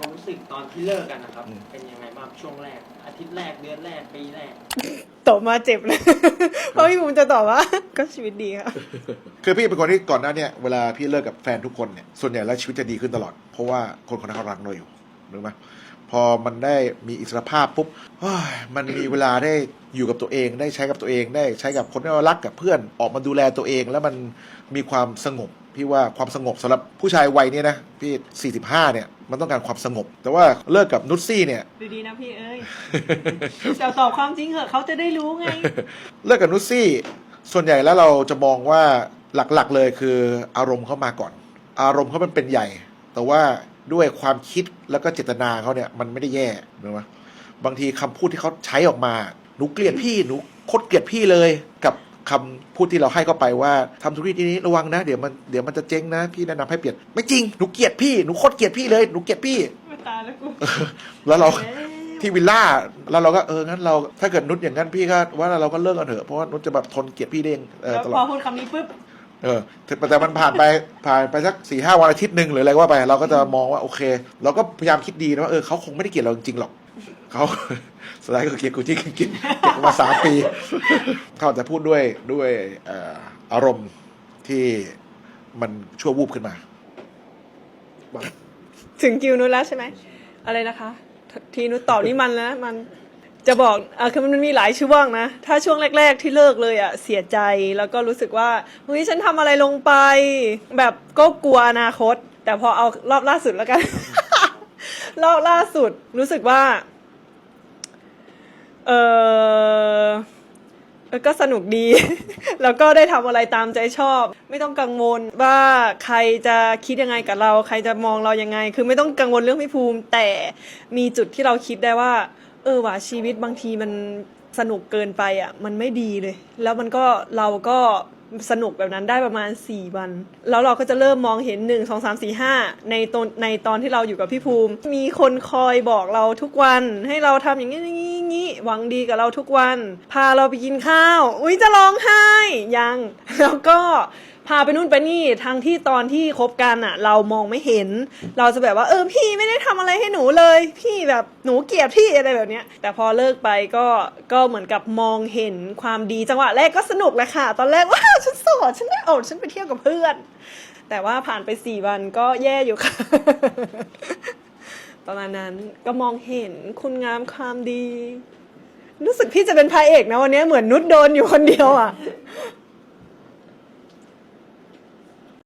ความรู้สึกตอนที่เลิกกันนะครับอืมเป็นยังไงบ้างช่วงแรก อาทิตย์แรกเดือนแรกปีแรกตอบมาเจ็บเลย เพราะพี่ภูมิจะตอบว่า ก็ชีวิตดีค่ะ คือพี่เป็นคนที่ก่อนหน้าเนี่ยเวลาพี่เลิกกับแฟนทุกคนเนี่ยส่วนใหญ่แล้วชีวิตจะดีขึ้นตลอด เพราะว่าคนคนนั้นเขารักเราอยู่รู้ไหมพอมันได้มีอิสรภาพปุ๊บเฮ้ยมันมีเวลาได้อยู่กับตัวเอง ได้ใช้กับตัวเอง ได้ใช้กับคนที่เรารักกับเพื่อนออกมาดูแลตัวเอง แล้วมันมีความสงบ พี่ว่าความสงบสำหรับผู้ชายวัยเนี้นะพี่45เนี่ย มันต้องการความสงบ แต่ว่าเลิกกับนุชซี่เนี่ยดูดีนะพี่เอ้ยจะตอบความจริงเหอะเขาจะได้รู้ไง เลิกกับนุชซี่ ส่วนใหญ่แล้วเราจะมองว่าหลักๆเลยคืออารมณ์เข้ามาก่อน อารมณ์เขามันเป็นใหญ่ แต่ว่าด้วยความคิดแล้วก็เจตนาเขาเนี่ยมันไม่ได้แย่เห็นไหมบางทีคำพูดที่เขาใช้ออกมา หนูเกลียดพี่หนูโคตรเกลียดพี่เลยกับ คำพูดที่เราให้เข้าไปว่าทำธุรกิจนี้ระวังนะ เดี๋ยวมันเดี๋ยวมันจะเจ๊งนะ พี่แนะนำให้เปลี่ยนไม่จริงหนูเกลียดพี่หนูโคตรเกลียดพี่เลยหนูเกลียดพี่ไม่ตายแล้วกูแล้วเราที่วิลล่าแล้วเราก็เอองั้นเราถ้าเกิดนุชอย่างนั้นพี่ก็ว่าเราก็เลิกกันเถอะเพราะว่านุชจะแบบทนเกลียดพี่ได้เองเออแล้วตลพออดพูดคำนี้ปุ๊บเออแต่แต่มันผ่านไปผ่านไปสักสี่ห้าวันอาทิตย์หนึ่งหรืออะไรก็ว่าไป เราก็จะมองว่าโอเค เราก็พยายามคิดดีนะว่าเออเขาคงไม่ได้เกลียดเราจริงๆหรอก เขาสุดท้ายก็เกียดกูที่กินกินเกลียดกูมาสามปี เขาอาจจะพูดด้วยด้วยอารมณ์ที่มันชั่ววูบขึ้นมา ถึงคิวนุชแล้วใช่ไหม อะไรนะคะ ทีนุชตอบนี่มันนะมันจะบอกอะคือมันมีหลายช่วงนะ ถ้าช่วงแรก ๆ ที่เลิกเลยอะเสียใจแล้วก็รู้สึกว่าเฮ้ยฉันทำอะไรลงไป แบบก็กลัวอนาคต แต่พอเอารอบล่าสุดแล้วกัน รอบล่าสุดรู้สึกว่า เออก็สนุกดี แล้วก็ได้ทำอะไรตามใจชอบ ไม่ต้องกังวลว่าใครจะคิดยังไงกับเรา ใครจะมองเรายังไง คือไม่ต้องกังวลเรื่องพี่ภูมิ แต่มีจุดที่เราคิดได้ว่า เออว่าชีวิตบางทีมัน สนุกเกินไปอะมันไม่ดีเลย แล้วมันก็เราก็สนุกแบบนั้นได้ประมาณ 4 วัน แล้วเราก็จะเริ่มมองเห็น 1 2 3 4 5 ในตอนในตอนที่เราอยู่กับพี่ภูมิ มีคนคอยบอกเราทุกวัน ให้เราทำอย่างนี้อย่างนี้อย่างนี้หวังดีกับเราทุกวัน พาเราไปกินข้าว อุ้ยจะร้องไห้ยัง แล้วก็ พาไปนู่นไปนี่ทั้งที่ตอนที่คบกันอะเรามองไม่เห็น เราจะแบบว่าเออพี่ไม่ได้ทำอะไรให้หนูเลย พี่แบบหนูเกลียดพี่อะไรแบบเนี้ย แต่พอเลิกไปก็ก็เหมือนกับมองเห็นความดีจังหวะแรกก็สนุกเลยค่ะ ตอนแรกว้าวฉันโสดฉันได้ออกฉันไปเที่ยวกับเพื่อน แต่ว่าผ่านไปสี่วันก็แย่อยู่ค่ะประมาณนั้นก็มองเห็นคุณงามความดี รู้สึกพี่จะเป็นพระเอกนะวันนี้เหมือนนุชโดนอยู่คนเดียวอะ